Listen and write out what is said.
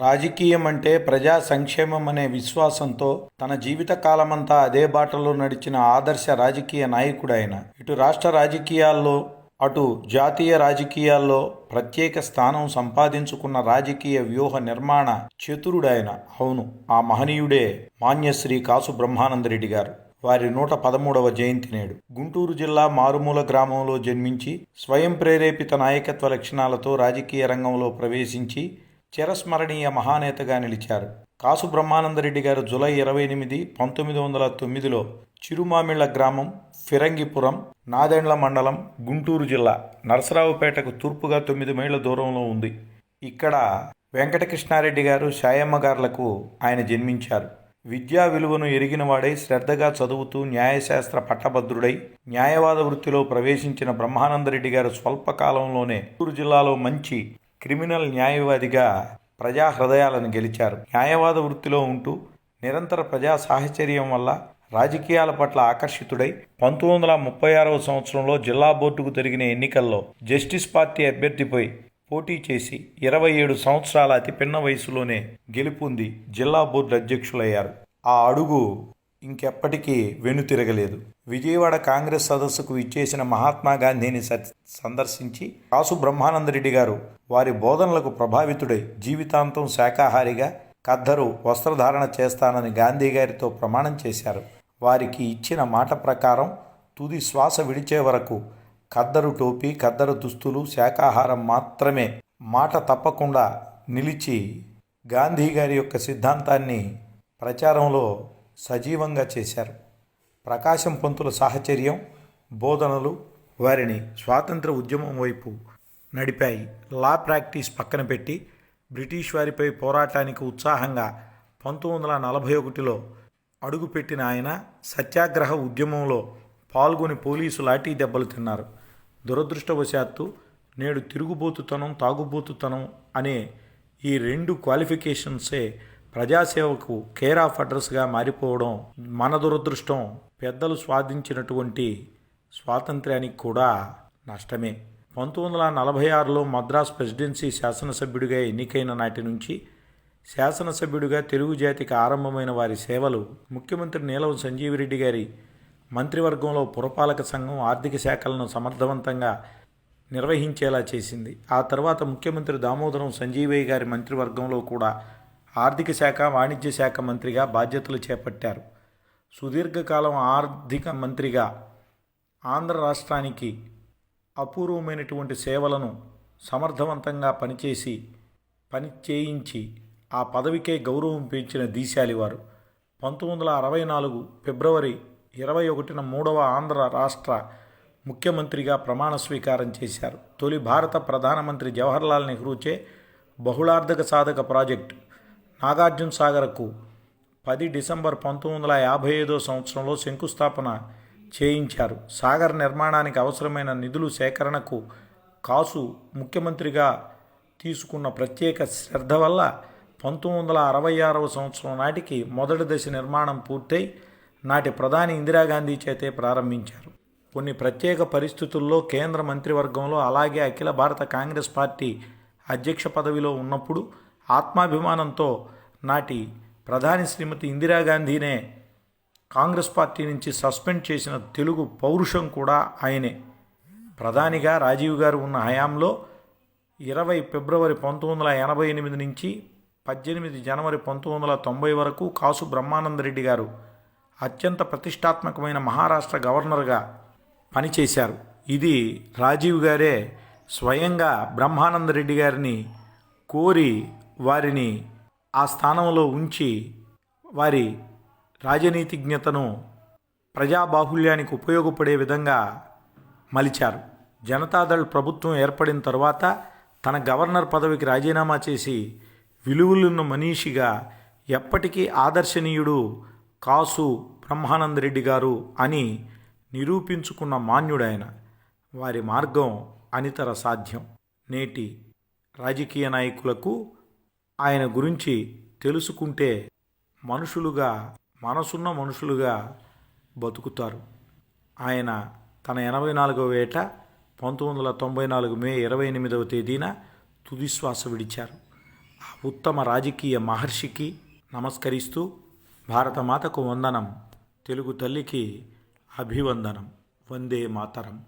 రాజకీయం అంటే ప్రజా సంక్షేమం అనే విశ్వాసంతో తన జీవిత కాలమంతా అదే బాటలో నడిచిన ఆదర్శ రాజకీయ నాయకుడైన ఇటు రాష్ట్ర రాజకీయాల్లో అటు జాతీయ రాజకీయాల్లో ప్రత్యేక స్థానం సంపాదించుకున్న రాజకీయ వ్యూహ నిర్మాణ చతురుడాయన అవును ఆ మహనీయుడే మాన్యశ్రీ కాసు బ్రహ్మానందరెడ్డి గారు. వారి నూట పదమూడవ జయంతి నేడు గుంటూరు జిల్లా మారుమూల గ్రామంలో జన్మించి స్వయం ప్రేరేపిత నాయకత్వ లక్షణాలతో రాజకీయ రంగంలో ప్రవేశించి చిరస్మరణీయ మహానేతగా నిలిచారు. కాసు బ్రహ్మానందరెడ్డి గారు జులై ఇరవై ఎనిమిది పంతొమ్మిది వందల తొమ్మిదిలో చిరుమామిళ్ళ గ్రామం ఫిరంగిపురం నాదెండ్ల మండలం గుంటూరు జిల్లా నరసరావుపేటకు తూర్పుగా తొమ్మిది మైళ్ళ దూరంలో ఉంది. ఇక్కడ వెంకటకృష్ణారెడ్డి గారు శాయమ్మ గారులకు ఆయన జన్మించారు. విద్యా విలువను ఎరిగినవాడై శ్రద్ధగా చదువుతూ న్యాయశాస్త్ర పట్టభద్రుడై న్యాయవాద వృత్తిలో ప్రవేశించిన బ్రహ్మానందరెడ్డి గారు స్వల్పకాలంలోనే గుంటూరు జిల్లాలో మంచి క్రిమినల్ న్యాయవాదిగా ప్రజా హృదయాలను గెలిచారు. న్యాయవాద వృత్తిలో ఉంటూ నిరంతర ప్రజా సాహచర్యం వల్ల రాజకీయాల పట్ల ఆకర్షితుడై పంతొమ్మిది వందల ముప్పై ఆరవ సంవత్సరంలో జిల్లా బోర్డుకు జరిగిన ఎన్నికల్లో జస్టిస్ పార్టీ అభ్యర్థిపై పోటీ చేసి ఇరవై ఏడు సంవత్సరాల అతిపిన్న వయసులోనే గెలుపొంది జిల్లా బోర్డు అధ్యక్షులయ్యారు. ఆ అడుగు ఇంకెప్పటికీ వెనుతిరగలేదు విజయవాడ కాంగ్రెస్ సదస్సుకు ఇచ్చేసిన మహాత్మా గాంధీని సందర్శించి కాసు బ్రహ్మానందరెడ్డి గారు వారి బోధనలకు ప్రభావితుడై జీవితాంతం శాకాహారిగా ఖద్దరు వస్త్రధారణ చేస్తానని గాంధీ గారితో ప్రమాణం చేశారు. వారికి ఇచ్చిన మాట ప్రకారం తుది శ్వాస విడిచే వరకు ఖద్దరు టోపీ ఖద్దరు దుస్తులు శాకాహారం మాత్రమే మాట తప్పకుండా నిలిచి గాంధీ గారి యొక్క సిద్ధాంతాన్ని ప్రచారంలో సజీవంగా చేశారు. ప్రకాశం పంతుల సాహచర్యం బోధనలు వారిని స్వాతంత్ర ఉద్యమం వైపు నడిపాయి. లా ప్రాక్టీస్ పక్కన పెట్టి బ్రిటిష్ వారిపై పోరాటానికి ఉత్సాహంగా పంతొమ్మిది వందల నలభై ఒకటిలో అడుగుపెట్టిన ఆయన సత్యాగ్రహ ఉద్యమంలో పాల్గొని పోలీసు లాఠీ దెబ్బలు తిన్నారు. దురదృష్టవశాత్తు నేడు తిరుగుబోతుతనం తాగుబోతుతనం అనే ఈ రెండు క్వాలిఫికేషన్సే ప్రజాసేవకు కేర్ ఆఫ్ అడ్రస్గా మారిపోవడం మన దురదృష్టం. పెద్దలు స్వాధించినటువంటి స్వాతంత్ర్యానికి కూడా నష్టమే. పంతొమ్మిది వందల నలభై ఆరులో మద్రాస్ ప్రెసిడెన్సీ శాసనసభ్యుడిగా ఎన్నికైన నాటి నుంచి శాసనసభ్యుడిగా తెలుగు జాతికి ఆరంభమైన వారి సేవలు ముఖ్యమంత్రి నీలవ సంజీవిరెడ్డి గారి మంత్రివర్గంలో పురపాలక సంఘం ఆర్థిక శాఖలను సమర్థవంతంగా నిర్వహించేలా చేసింది. ఆ తర్వాత ముఖ్యమంత్రి దామోదరం సంజీవయ్య గారి మంత్రివర్గంలో కూడా ఆర్థిక శాఖ వాణిజ్య శాఖ మంత్రిగా బాధ్యతలు చేపట్టారు. సుదీర్ఘకాలం ఆర్థిక మంత్రిగా ఆంధ్ర రాష్ట్రానికి అపూర్వమైనటువంటి సేవలను సమర్థవంతంగా పనిచేసి పని చేయించి ఆ పదవికే గౌరవం పెంచిన దీశాలి వారు పంతొమ్మిది వందల అరవై నాలుగు ఫిబ్రవరి ఇరవై ఒకటిన మూడవ ఆంధ్ర రాష్ట్ర ముఖ్యమంత్రిగా ప్రమాణ స్వీకారం చేశారు. తొలి భారత ప్రధానమంత్రి జవహర్లాల్ నెహ్రూచే బహుళార్థక సాధక ప్రాజెక్టు నాగార్జున సాగర్కు పది డిసెంబర్ పంతొమ్మిది వందల యాభై ఐదో సంవత్సరంలో శంకుస్థాపన చేయించారు. సాగర్ నిర్మాణానికి అవసరమైన నిధులు సేకరణకు కాసు ముఖ్యమంత్రిగా తీసుకున్న ప్రత్యేక శ్రద్ధ వల్ల పంతొమ్మిది వందల అరవై ఆరవ సంవత్సరం నాటికి మొదటి దశ నిర్మాణం పూర్తయి నాటి ప్రధాని ఇందిరాగాంధీ చేతే ప్రారంభించారు. కొన్ని ప్రత్యేక పరిస్థితుల్లో కేంద్ర మంత్రివర్గంలో అలాగే అఖిల భారత కాంగ్రెస్ పార్టీ అధ్యక్ష పదవిలో ఉన్నప్పుడు ఆత్మాభిమానంతో నాటి ప్రధాని శ్రీమతి ఇందిరాగాంధీనే కాంగ్రెస్ పార్టీ నుంచి సస్పెండ్ చేసిన తెలుగు పౌరుషం కూడా ఆయనే. ప్రధానిగా రాజీవ్ గారు ఉన్న హయాంలో ఇరవై ఫిబ్రవరి పంతొమ్మిది వందల ఎనభై ఎనిమిది నుంచి పద్దెనిమిది జనవరి పంతొమ్మిది వందల తొంభై వరకు కాసు బ్రహ్మానందరెడ్డి గారు అత్యంత ప్రతిష్టాత్మకమైన మహారాష్ట్ర గవర్నర్గా పనిచేశారు. ఇది రాజీవ్ గారే స్వయంగా బ్రహ్మానందరెడ్డి గారిని కోరి వారిని ఆ స్థానంలో ఉంచి వారి రాజనీతిజ్ఞతను ప్రజాబాహుల్యానికి ఉపయోగపడే విధంగా మలిచారు. జనతాదళ్ ప్రభుత్వం ఏర్పడిన తర్వాత తన గవర్నర్ పదవికి రాజీనామా చేసి విలువలున్న మనీషిగా ఎప్పటికీ ఆదర్శనీయుడు కాసు బ్రహ్మానందరెడ్డి గారు అని నిరూపించుకున్న మాన్యుడాయన వారి మార్గం అనితర సాధ్యం. నేటి రాజకీయ నాయకులకు ఆయన గురించి తెలుసుకుంటే మనుషులుగా మనసున్న మనుషులుగా బతుకుతారు. ఆయన తన ఎనభై నాలుగవ ఏట పంతొమ్మిది వందల తొంభై నాలుగు మే ఇరవై ఎనిమిదవ తేదీన తుదిశ్వాస విడిచారు. ఆ ఉత్తమ రాజకీయ మహర్షికి నమస్కరిస్తూ భారతమాతకు వందనం తెలుగు తల్లికి అభివందనం వందే మాతరం.